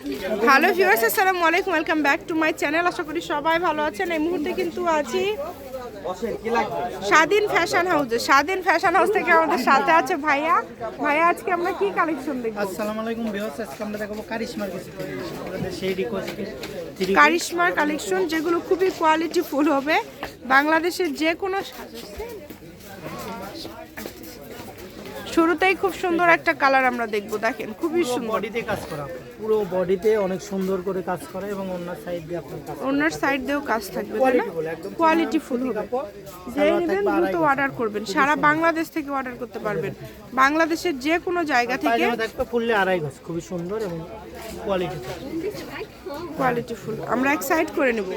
Hello viewers আসসালামু আলাইকুম welcome back to my channel. আশা করি সবাই ভালো আছেন। এই মুহূর্তে কিন্তু আছি স্বাধীন ফ্যাশন হাউসে। স্বাধীন ফ্যাশন হাউস থেকে আমাদের সাথে আছে ভাইয়া। ভাইয়া আজকে আমরা কি কালেকশন দেখব? আসসালামু আলাইকুম বিহস আজকে আমরা দেখাবো কারিশমার কিছু আমাদের সেই রিকোয়েস্টে কারিশমার কালেকশন যেগুলো খুবই কোয়ালিটি ফুল হবে। বাংলাদেশের যে কোনো শুরুতেই খুব সুন্দর একটা কালার আমরা দেখব দেখেন খুবই সুন্দর। বডিতে কাজ করা পুরো বডিতে অনেক সুন্দর করে কাজ করা এবং অন্য সাইড দিয়ে আপনার কাজ ওনার সাইড দিয়েও কাজ থাকবে না? কোয়ালিটি ফুল হবে। যে নেবেন দ্রুত অর্ডার করবেন। সারা বাংলাদেশ থেকে অর্ডার করতে পারবেন। বাংলাদেশের যে কোনো জায়গা থেকে ফুললে আড়াই গজ খুবই সুন্দর এবং কোয়ালিটি কোয়ালিটি ফুল। আমরা এক সাইড করে নেব।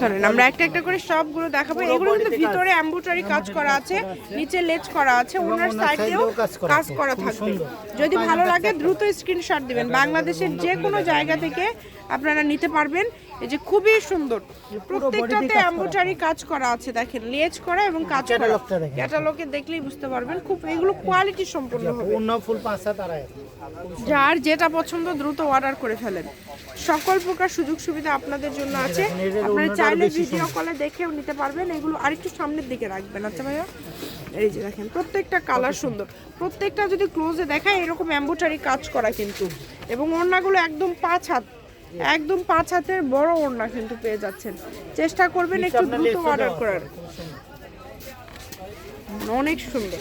ধরেন আমরা একটা একটা করে সবগুলো দেখাবো। এগুলো কিন্তু ভিতরে এমব্রয়ডারি কাজ করা আছে নিচে লেজ করা আছে ওনার ওনার সাইড দিয়েও side-এও কাজ করা থাকবে। যদি ভালো লাগে দ্রুত স্ক্রিনশট দিবেন। বাংলাদেশের যে কোনো জায়গা থেকে আপনারা নিতে পারবেন। এই যে খুবই সুন্দর। প্রত্যেকটাতে এমব্রয়ডারি কাজ করা আছে দেখেন। লেজ করা এবং কাজ করা। ক্যাটালগে দেখলেই বুঝতে পারবেন। খুব এগুলো কোয়ালিটি সম্পূর্ণ হবে। যার যেটা পছন্দ দ্রুত অর্ডার করে ফেলেন। সকল প্রকার সুযোগ সুবিধা আপনাদের জন্য আছে। আপনারা চাইলে ভিডিও কলে দেখেও নিতে পারবেন। এগুলো আরেকটু সামনের দিকে রাখবেন। আচ্ছা ভাইয়া এই যে দেখেন প্রত্যেকটা কালার সুন্দর। প্রত্যেকটা যদি ক্লোজে দেখায় এরকম এম্বোটারি কাজ করা কিন্তু। এবং ওড়নাগুলো একদম পাঁচ হাত একদম পাঁচ হাতের বড় ওড়না কিন্তু পেয়ে যাচ্ছেন। চেষ্টা করবেন একটু দ্রুত অর্ডার করার। অনেক সুন্দর।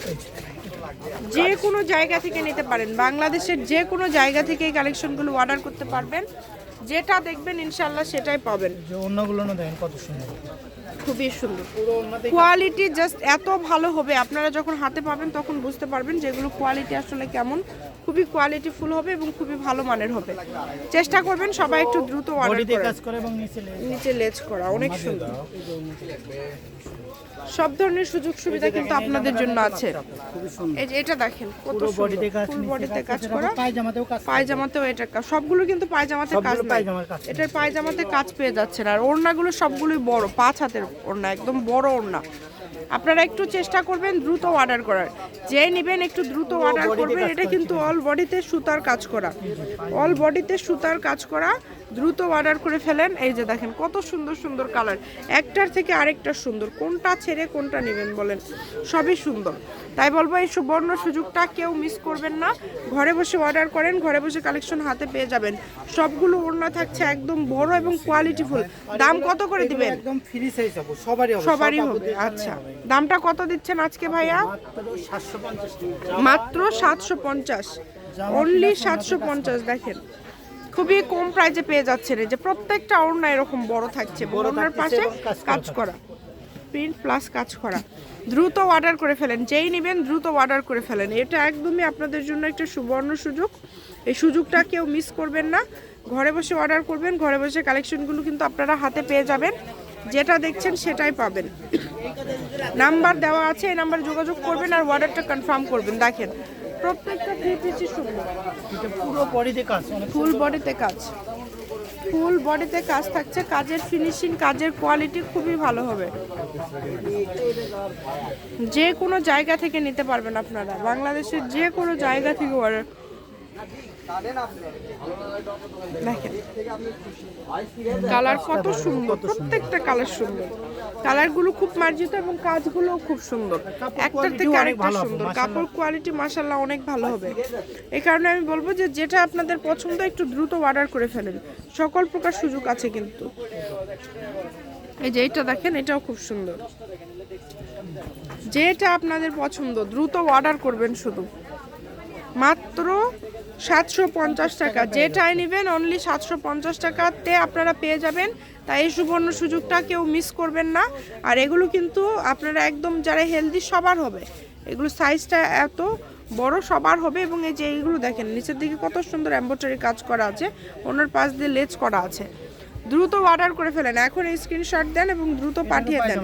যে কোনো জায়গা থেকে নিতে পারেন। বাংলাদেশের যে কোনো জায়গা থেকে এই কালেকশনগুলো অর্ডার করতে পারবেন। যেটা দেখবেন ইনশাল্লাহ সেটাই পাবেন। যে অন্যগুলো দেখেন কত সুন্দর। খুবই সুন্দর। কোয়ালিটি জাস্ট এত ভালো হবে আপনারা যখন হাতে পাবেন তখন বুঝতে পারবেন যেগুলো কোয়ালিটি আসলে কেমন খুবই কোয়ালিটি ফুল হবে এবং খুবই ভালো মানের হবে। চেষ্টা করবেন সবাই একটু দ্রুত অর্ডার করে এবং নিচে লেজ করা। অনেক সুন্দর। সব ধরনের সুযোগ সুবিধা কিন্তু আপনাদের জন্য আছে। এই যে এটা দেখেন কত বডিতে কাজ ফুল বডিতে কাজ করা। পায়জামাতেও কাজ পায়জামাতেও এটা কাজ সবগুলো কিন্তু পায়জামাতে কাজ এটার পায়জামাতে কাজ পেয়ে যাচ্ছে না আর ওড়নাগুলো সবগুলোই বড় পাঁচ হাতের ওড়না একদম বড় ওড়না। আপনারা একটু চেষ্টা করবেন দ্রুত অর্ডার করার। যে নেবেন একটু দ্রুত অর্ডার করবেন এটা কিন্তু অল বডিতে সুতার কাজ করা। অল বডিতে সুতার কাজ করা দ্রুত অর্ডার করে ফেলেন। এই যে দেখেন কত সুন্দর সুন্দর কালার একটার থেকে আরেকটা সুন্দর। কোনটা ছেড়ে কোনটা নেবেন বলেন সবই সুন্দর। তাই বলব এই সুবর্ণ সুযোগটা কেউ মিস করবেন না। ঘরে বসে অর্ডার করেন ঘরে বসে কালেকশন হাতে পেয়ে যাবেন। সবগুলো ওড়না থাকছে একদম বড় এবং কোয়ালিটিফুল দাম কত করে দিবেন? একদম ফ্রি সাইজ সবারই সবারই হবে আচ্ছা। দামটা কত দিচ্ছেন আজকে ভাইয়া? মাত্র 750 টাকা মাত্র সাতশো পঞ্চাশ। অনলি সাতশো পঞ্চাশ দেখেন। খুবই কম প্রাইজে পেয়ে যাচ্ছেন এই যে প্রত্যেকটা ওড়না এরকম বড় থাকছে। বড় ওড়নার পাশে কাজ করা। প্রিন্ট প্লাস কাজ করা। দ্রুত অর্ডার করে ফেলেন। যেই নেবেন দ্রুত অর্ডার করে ফেলেন। এটা একদমই আপনাদের জন্য একটা সুবর্ণ সুযোগ। এই সুযোগটা কেউ মিস করবেন না। ঘরে বসে অর্ডার করবেন। ঘরে বসে কালেকশনগুলো কিন্তু আপনারা হাতে পেয়ে যাবেন। যেটা দেখছেন সেটাই পাবেন। নাম্বার দেওয়া আছে এই নাম্বারে যোগাযোগ করবেন আর অর্ডারটা কনফার্ম করবেন। দেখেন প্রত্যেকটা থ্রি পিসই সুন্দর। পুরো বডিতে কাজ ফুল বডিতে কাজ। ফুল বডিতে কাজ থাকছে কাজের ফিনিশিং কাজের কোয়ালিটি খুবই ভালো হবে। যে কোনো জায়গা থেকে নিতে পারবেন আপনারা। বাংলাদেশের যে কোনো জায়গা থেকে অর্ডার কালার কত সুন্দর প্রত্যেকটা কালার সুন্দর। কালারগুলো খুব মার্জিত এবং কাজগুলো খুব সুন্দর। একটার থেকে আরেকটা সুন্দর। কাপড় কোয়ালিটি মাসাল্লাহ অনেক ভালো হবে। এই কারণে আমি বলব যে যেটা আপনাদের পছন্দ একটু দ্রুত অর্ডার করে ফেলেন। সকল প্রকার সুযোগ আছে কিন্তু। এই যে এটা দেখেন এটাও খুব সুন্দর। যেটা আপনাদের পছন্দ দ্রুত অর্ডার করবেন শুধু। মাত্র সাতশো পঞ্চাশ টাকা। যেটাই নেবেন অনলি সাতশো পঞ্চাশ টাকাতে আপনারা পেয়ে যাবেন। তাই এই সুবর্ণ সুযোগটা কেউ মিস করবেন না। আর এগুলো কিন্তু আপনারা একদম যারা হেলদি সবার হবে, এগুলো সাইজটা এত বড় সবার হবে এবং এই যে এইগুলো দেখেন, নিচের দিকে কত সুন্দর অ্যাম্বোটারি কাজ করা আছে, ওনার পাশ দিয়ে লেজ করা আছে। দ্রুত অর্ডার করে ফেলেন। এখন এই স্ক্রিনশট দেন এবং দ্রুত পাঠিয়ে দেন।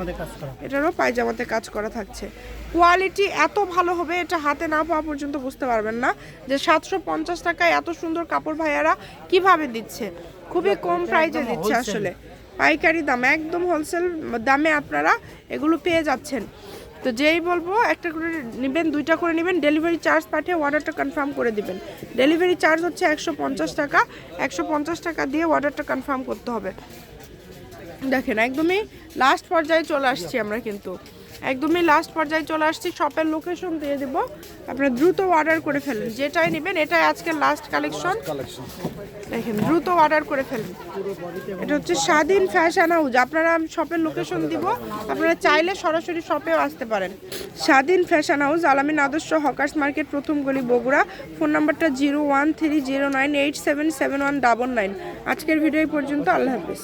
এটারও পায়জামাতে কাজ করা থাকছে। কোয়ালিটি এত ভালো হবে এটা হাতে না পাওয়া পর্যন্ত বুঝতে পারবেন না যে সাতশো পঞ্চাশ টাকায় এত সুন্দর কাপড় ভাইয়ারা কীভাবে দিচ্ছে। খুবই কম প্রাইজে দিচ্ছে আসলে। পাইকারি দাম একদম হোলসেল দামে আপনারা এগুলো পেয়ে যাচ্ছেন। তো যেই বলব, একটা করে নেবেন, দুইটা করে নেবেন ডেলিভারি চার্জ পাঠিয়ে অর্ডারটা কনফার্ম করে দিবেন। ডেলিভারি চার্জ হচ্ছে একশো পঞ্চাশ টাকা, একশো পঞ্চাশ টাকা দিয়ে অর্ডারটা কনফার্ম করতে হবে। দেখেন, একদমই লাস্ট পর্যায়ে চলে আসছি আমরা কিন্তু। একদমই লাস্ট পর্যায়ে চলে আসছি শপের লোকেশন দিয়ে দেবো। আপনারা দ্রুত অর্ডার করে ফেলুন। যেটাই নেবেন এটাই আজকের লাস্ট কালেকশন কালেকশন দেখেন দ্রুত অর্ডার করে ফেলুন। এটা হচ্ছে স্বাধীন ফ্যাশন হাউস আপনারা আমি শপের লোকেশন দিব। আপনারা চাইলে সরাসরি শপেও আসতে পারেন। স্বাধীন ফ্যাশন হাউস আলামিন আদর্শ হকার্স মার্কেট প্রথম গলি বগুড়া। ফোন নাম্বারটা zero one three zero nine eight seven seven one double nine আজকের ভিডিও পর্যন্ত আল্লাহ হাফিজ।